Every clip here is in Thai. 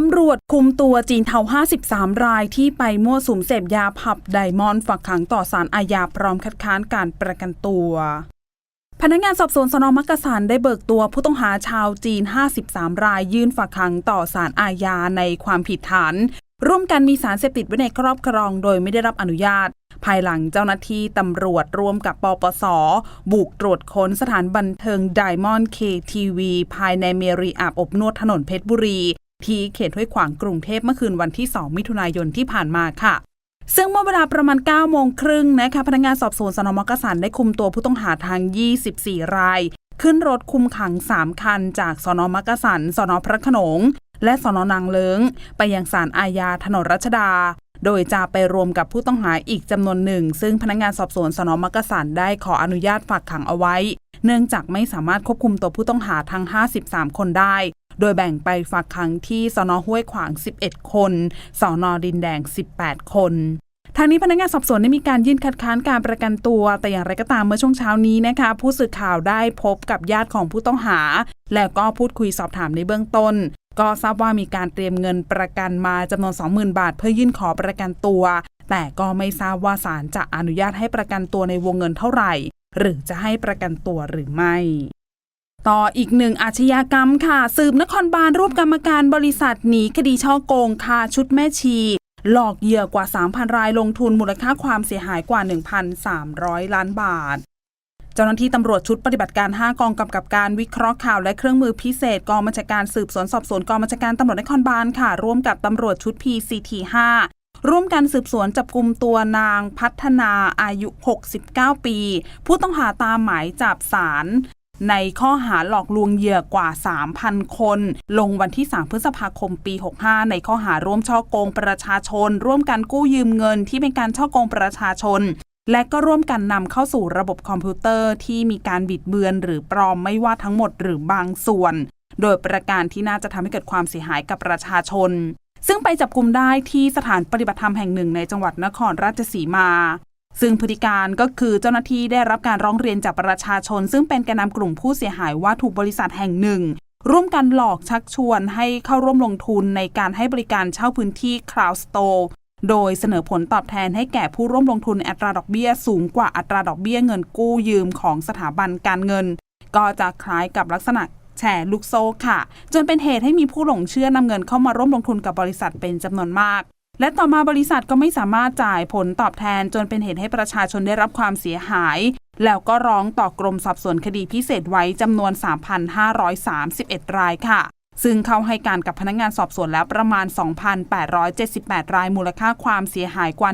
ตำรวจคุมตัวจีนเทา 53 รายที่ไปมั่วสุมเสพยาผับไดมอนด์ฝากขังต่อสารอาญาพร้อมคัดค้านการประกันตัวพนักงานสอบสวนสนมักกะสันได้เบิกตัวผู้ต้องหาชาวจีน 53 รายยื่นฝากขังต่อสารอาญาในความผิดฐาน ร่วมกันมีสารเสพติดไว้ในครอบครองโดยไม่ได้รับอนุญาต ภายหลังเจ้าหน้าที่ตำรวจร่วมกับปปส บุกตรวจค้นสถานบันเทิงไดมอนด์เคทีวีภายในเมรีอาบอบนวดถนนเพชรบุรี ที่เขตห้วยขวางกรุงเทพเมื่อคืนวันที่ 2 มิถุนายนที่ผ่านมาค่ะ ซึ่งเมื่อเวลาประมาณ 9 โมงครึ่งนะคะพนักงานสอบสวนสนมักสันได้คุมตัวผู้ต้องหาทาง 24 ราย ขึ้นรถคุมขัง 3 คัน จากสนมักสันสนพระขนง และสนนางเลิงไปยังศาลอาญาถนนรัชดาโดยจะไปรวมกับผู้ต้องหาอีกจำนวนหนึ่ง ซึ่งพนักงานสอบสวนสนมักสันได้ขออนุญาตฝากขังเอาไว้ เนื่องจากไม่สามารถควบคุมตัวผู้ต้องหาทั้ง 53 คนได้ โดยแบ่งไปฝากขังที่สนอห้วยขวาง 11 คนสนอดินแดง 18 คนทางนี้พนักงานสอบสวนได้มีการยื่นคัดค้านการประกันตัว แต่อย่างไรก็ตามเมื่อช่วงเช้านี้นะคะ ผู้สื่อข่าวได้พบกับญาติของผู้ต้องหา แล้วก็พูดคุยสอบถามในเบื้องต้น ก็ทราบว่ามีการเตรียมเงินประกันมาจำนวน 20,000 บาท เพื่อยื่นขอประกันตัว แต่ก็ไม่ทราบว่าศาลจะอนุญาตให้ประกันตัวในวงเงินเท่าไหร่หรือจะให้ประกันตัวหรือไม่ต่ออีกหนึ่งอาชญากรรมค่ะ สืบนครบาลรวบกรรมการบริษัทหนีคดีช่อโกงคาชุดแม่ชี หลอกเหยื่อกว่า 3,000 รายลงทุนมูลค่าความเสียหายกว่า 1,300 ล้านบาท เจ้าหน้าที่ตำรวจชุดปฏิบัติการ 5 กองกำกับการวิเคราะห์ข่าวและเครื่องมือพิเศษกองบัญชาการสืบสวนสอบสวนกองบัญชาการตำรวจนครบาลค่ะ ร่วมกับตำรวจชุด PCT 5 ร่วมกันสืบสวนจับกลุ่มตัวนางพัฒนาอายุ 69 ปี ผู้ต้องหาตามหมายจับศาลในข้อหาหลอกลวงเหยื่อกว่า 3,000 คน ลงวันที่ 3 พฤษภาคม ปี 65 ในข้อหาร่วมช่อโกงประชาชน ร่วมกันกู้ยืมเงินที่เป็นการช่อโกงประชาชน และก็ร่วมกันนำเข้าสู่ระบบคอมพิวเตอร์ที่มีการบิดเบือน หรือปลอมไม่ว่าทั้งหมดหรือบางส่วน โดยประการที่น่าจะทำให้เกิดความเสียหายกับประชาชน ซึ่งไปจับกลุ่มได้ที่สถานปฏิบัติธรรมแห่งหนึ่งในจังหวัดนครราชสีมา ซึ่งพฤติการก็คือเจ้าหน้าที่ได้รับการร้องเรียนจากประชาชน ซึ่งเป็นแกนนำกลุ่มผู้เสียหายว่าถูกบริษัทแห่งหนึ่ง ร่วมกันหลอกชักชวนให้เข้าร่วมลงทุนในการให้บริการเช่าพื้นที่ Cloud Store โดยเสนอผลตอบแทนให้แก่ผู้ร่วมลงทุนอัตราดอกเบี้ยสูงกว่าอัตราดอกเบี้ยเงินกู้ยืมของสถาบันการเงิน ก็จะคล้ายกับลักษณะ แชร์ลูกโซ่ค่ะ จนเป็นเหตุให้มีผู้หลงเชื่อนำเงินเข้ามาร่วมลงทุนกับบริษัทเป็นจำนวนมาก และต่อมาบริษัทก็ไม่สามารถจ่ายผลตอบแทน จนเป็นเหตุให้ประชาชนได้รับความเสียหาย แล้วก็ร้องต่อกรมสอบสวนคดีพิเศษไว้จำนวน 3,531 รายค่ะซึ่งเข้าให้การกับพนักงานสอบสวนแล้วประมาณ 2,878 รายมูลค่าความเสียหายกว่า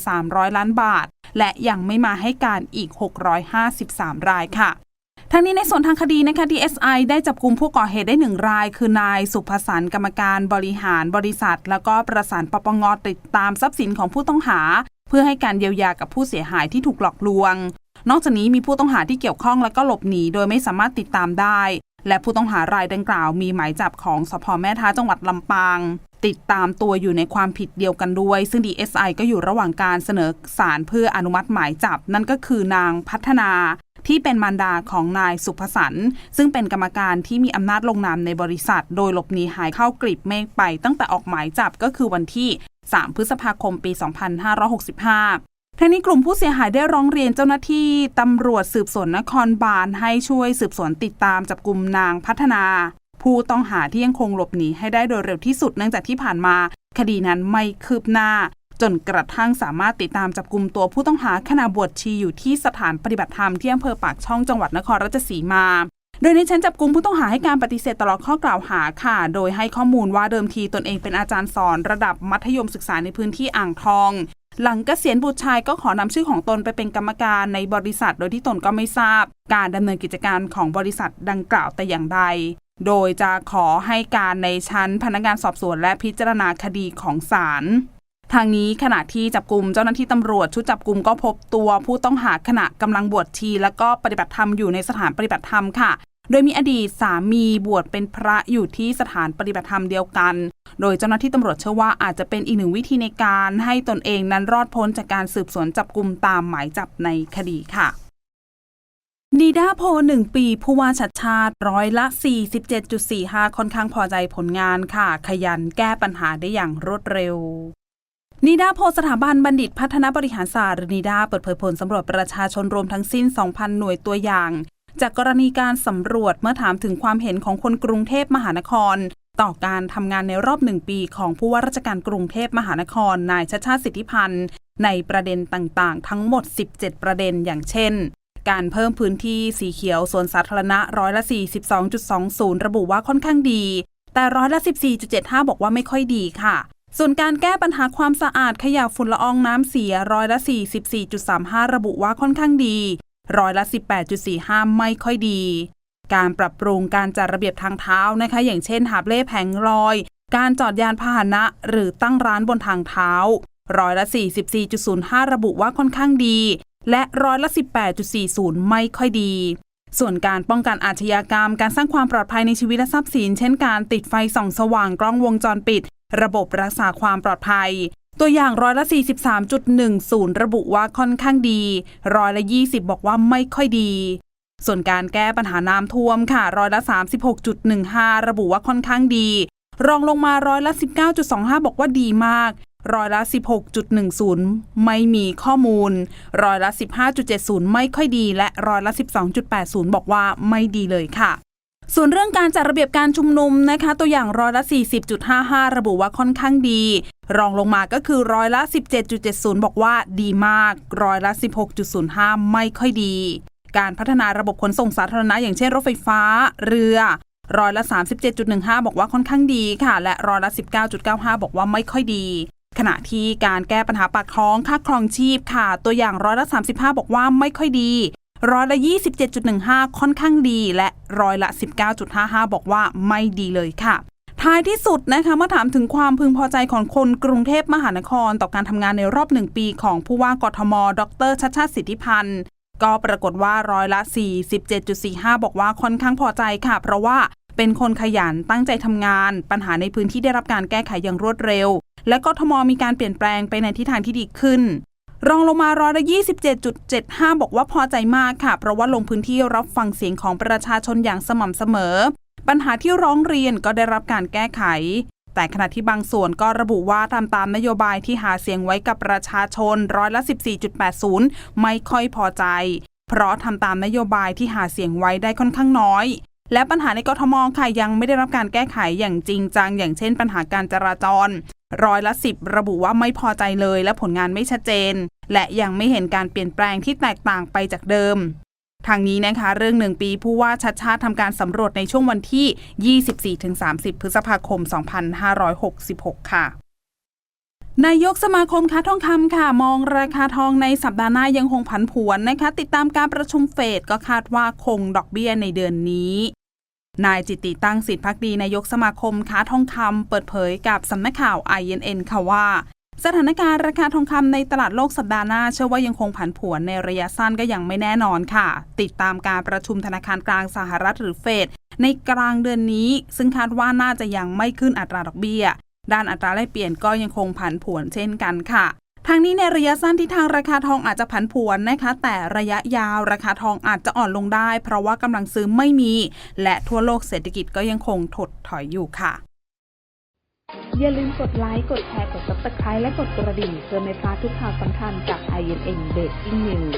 1,300 ล้านบาท และยังไม่มาให้การอีก 653 รายค่ะ ทั้งนี้ในส่วนทางคดีนะคะ DSI ได้จับกลุ่มผู้ก่อเหตุได้หนึ่งราย คือนายสุภสันกรรมการบริหารบริษัท แล้วก็ประสานปปงติดตามทรัพย์สินของผู้ต้องหา เพื่อให้การเยียวยากับผู้เสียหายที่ถูกหลอกลวง นอกจากนี้มีผู้ต้องหาที่เกี่ยวข้องและก็หลบหนี โดยไม่สามารถติดตามได้ และผู้ต้องหารายดังกล่าวมีหมายจับของสพแม่ท้าจังหวัดลำปางติดตามตัวอยู่ในความผิดเดียวกันด้วย ซึ่ง DSI ก็อยู่ระหว่างการเสนอศาลเพื่ออนุมัติหมายจับ นั่นก็คือนางพัฒนา ที่เป็นมารดาของนายสุภสันต์ซึ่งเป็นกรรมการที่มีอำนาจลงนามในบริษัท โดยหลบหนีหายเข้ากลีบเมฆไป ตั้งแต่ออกหมายจับก็คือวันที่ 3 พฤษภาคมปี 2565ทั้งนี้กลุ่มผู้เสียหายได้ร้องเรียนเจ้าหน้าที่ตำรวจสืบสวนนครบาลให้ช่วยสืบสวนติดตามจับกลุ่มนางพัฒนา ผู้ต้องหาที่ยังคงหลบหนีให้ได้โดยเร็วที่สุดเนื่องจากที่ผ่านมา คดีนั้นไม่คืบหน้า จนกระทั่งสามารถติดตามจับกลุ่มตัวผู้ต้องหาขณะบวชชีอยู่ที่สถานปฏิบัติธรรมที่อำเภอปากช่องจังหวัดนครราชสีมา โดยในชั้นจับกลุ่มผู้ต้องหาให้การปฏิเสธตลอดข้อกล่าวหาค่ะ โดยให้ข้อมูลว่าเดิมทีตนเองเป็นอาจารย์สอนระดับมัธยมศึกษาในพื้นที่อ่างทอง หลังเกษียณบุตรชายก็ขอนำชื่อของตนไปเป็นกรรมการในบริษัท โดยที่ตนก็ไม่ทราบ การดำเนินกิจการของบริษัทดังกล่าวแต่อย่างใดโดยจะขอให้การในชั้นพนักงานสอบสวนและพิจารณาคดีของศาล ทางนี้ขณะที่จับกลุ่มเจ้าหน้าที่ตำรวจชุดจับกลุ่มก็พบตัวผู้ต้องหาขณะกำลังบวชชี และก็ปฏิบัติธรรมอยู่ในสถานปฏิบัติธรรมค่ะ โดยมีอดีตสามีบวชเป็นพระอยู่ที่สถานปฏิบัติธรรมเดียวกัน โดยเจ้าหน้าที่ตำรวจเชื่อว่าอาจจะเป็นอีกหนึ่งวิธีในการให้ตนเองนั้นรอดพ้นจากการสืบสวนจับกลุ่มตามหมายจับในคดีค่ะนีด้าโพหนึ่งปีผู้ว่าชัดชาติร้อยละ 47.45 ค่อนข้างพอใจผลงานค่ะ ขยันแก้ปัญหาได้อย่างรวดเร็ว นีดาโพลสถาบันบัณฑิตพัฒนาบริหารศาสตร์หรือนีดาเปิดเผยผลสำรวจประชาชนรวมทั้งสิ้น 2,000 หน่วยตัวอย่าง จากกรณีการสำรวจเมื่อถามถึงความเห็นของคนกรุงเทพมหานคร ต่อการทำงานในรอบหนึ่งปีของผู้ว่าราชการกรุงเทพมหานคร นายชาชาติสิทธิพันธ์ ในประเด็นต่างๆ ทั้งหมด 17 ประเด็นอย่างเช่นการเพิ่มพื้นที่สีเขียวสวนสาธารณะร้อยละ 42.20 ระบุว่าค่อนข้างดี แต่ร้อยละ 14.75 บอกว่าไม่ค่อยดีค่ะ ส่วนการแก้ปัญหาความสะอาดขยะฝุ่นละอองน้ำเสียร้อยละ 44.35 ระบุว่าค่อนข้างดี ร้อยละ 18.45 ไม่ค่อยดี การปรับปรุงการจัดระเบียบทางเท้านะคะ อย่างเช่นหาบเล่แผงลอย การจอดยานพาหนะ หรือตั้งร้านบนทางเท้า ร้อยละ 44.05 ระบุว่าค่อนข้างดี และร้อยละ 18.40 ไม่ค่อยดีส่วนการป้องกันอาชญากรรม การสร้างความปลอดภัยในชีวิตและทรัพย์สิน เช่นการติดไฟส่องสว่างกล้องวงจรปิด ระบบรักษาความปลอดภัย ตัวอย่างร้อยละ 43.10 ระบุว่าค่อนข้างดี ร้อยละ 20 บอกว่าไม่ค่อยดี ส่วนการแก้ปัญหาน้ำท่วมค่ะร้อยละ 36.15 ระบุว่าค่อนข้างดี รองลงมาร้อยละ 19.25 บอกว่าดีมากร้อยละ 16.10 ไม่มีข้อมูล ร้อยละ 15.70 ไม่ค่อยดี และร้อยละ 12.80 บอกว่าไม่ดีเลยค่ะ ส่วนเรื่องการจัดระเบียบการชุมนุมนะคะ ตัวอย่างร้อยละ 40.55 ระบุว่าค่อนข้างดี รองลงมาก็คือร้อยละ 17.70 บอกว่าดีมากร้อยละ 16.05 ไม่ค่อยดี การพัฒนาระบบขนส่งสาธารณะอย่างเช่นรถไฟฟ้า เรือร้อยละ 37.15 บอกว่าค่อนข้างดีค่ะ และร้อยละ 19.95 บอกว่าไม่ค่อยดี ขณะที่การแก้ปัญหาปากท้องค่าครองชีพค่ะ ตัวอย่างร้อยละ 35 บอกว่าไม่ค่อยดี ร้อยละ 27.15 ค่อนข้างดีและร้อยละ 19.55 บอกว่าไม่ดีเลยค่ะท้ายที่สุดนะคะเมื่อถามถึงความพึงพอใจของคนกรุงเทพมหานคร ต่อการทำงานในรอบหนึ่งปีของผู้ว่ากทม ดรชัชชาติสิทธิพันธ์ ก็ปรากฏว่าร้อยละ 47.45 บอกว่าค่อนข้างพอใจค่ะ เพราะว่าเป็นคนขยันตั้งใจทำงาน ปัญหาในพื้นที่ได้รับการแก้ไขอย่างรวดเร็ว และกทมมีการเปลี่ยนแปลงไปในทิศทางที่ดีขึ้น รองลงมาร้อยละ27.75 บอกว่าพอใจมากค่ะ เพราะว่าลงพื้นที่รับฟังเสียงของประชาชนอย่างสม่ำเสมอ ปัญหาที่ร้องเรียนก็ได้รับการแก้ไข แต่ขณะที่บางส่วนก็ระบุว่าทำตามนโยบายที่หาเสียงไว้กับประชาชนร้อยละ14.80 ไม่ค่อยพอใจ เพราะทำตามนโยบายที่หาเสียงไว้ได้ค่อนข้างน้อยและปัญหาในกทมค่ะยังไม่ได้รับการแก้ไขอย่างจริงจัง อย่างเช่นปัญหาการจราจร ร้อยละสิบระบุว่าไม่พอใจเลยและผลงานไม่ชัดเจน และยังไม่เห็นการเปลี่ยนแปลงที่แตกต่างไปจากเดิมทางนี้นะคะ เรื่องหนึ่งปีผู้ว่าชัดชาติทำการสำรวจในช่วงวันที่ 24-30 พฤษภาคม 2566 ค่ะนายกสมาคมค้าทองคำค่ะ มองราคาทองในสัปดาห์หน้ายังคงผันผวนนะคะ ติดตามการประชุมเฟดก็คาดว่าคงดอกเบี้ยในเดือนนี้ นายจิตติตั้งสิทธิพักดีนายกสมาคมค้าทองคำเปิดเผยกับสำนักข่าว INN ค่ะว่า สถานการณ์ราคาทองคำในตลาดโลกสัปดาห์หน้า เชื่อว่ายังคงผันผวนในระยะสั้นก็ยังไม่แน่นอนค่ะ ติดตามการประชุมธนาคารกลางสหรัฐหรือเฟดในกลางเดือนนี้ ซึ่งคาดว่าน่าจะยังไม่ขึ้นอัตราดอกเบี้ย ด้านอัตราแลกเปลี่ยนก็ยังคงผันผวนเช่นกันค่ะ ทางนี้ในระยะสั้นที่ทางราคาทองอาจจะผันผวนนะคะ แต่ระยะยาวราคาทองอาจจะอ่อนลงได้ เพราะว่ากำลังซื้อไม่มี และทั่วโลกเศรษฐกิจก็ยังคงถดถอยอยู่ค่ะ อย่าลืมกดไลค์ กดแชร์ กด subscribe และกดกระดิ่งเพื่อไม่พลาดทุกข่าวสำคัญจาก INN Breaking News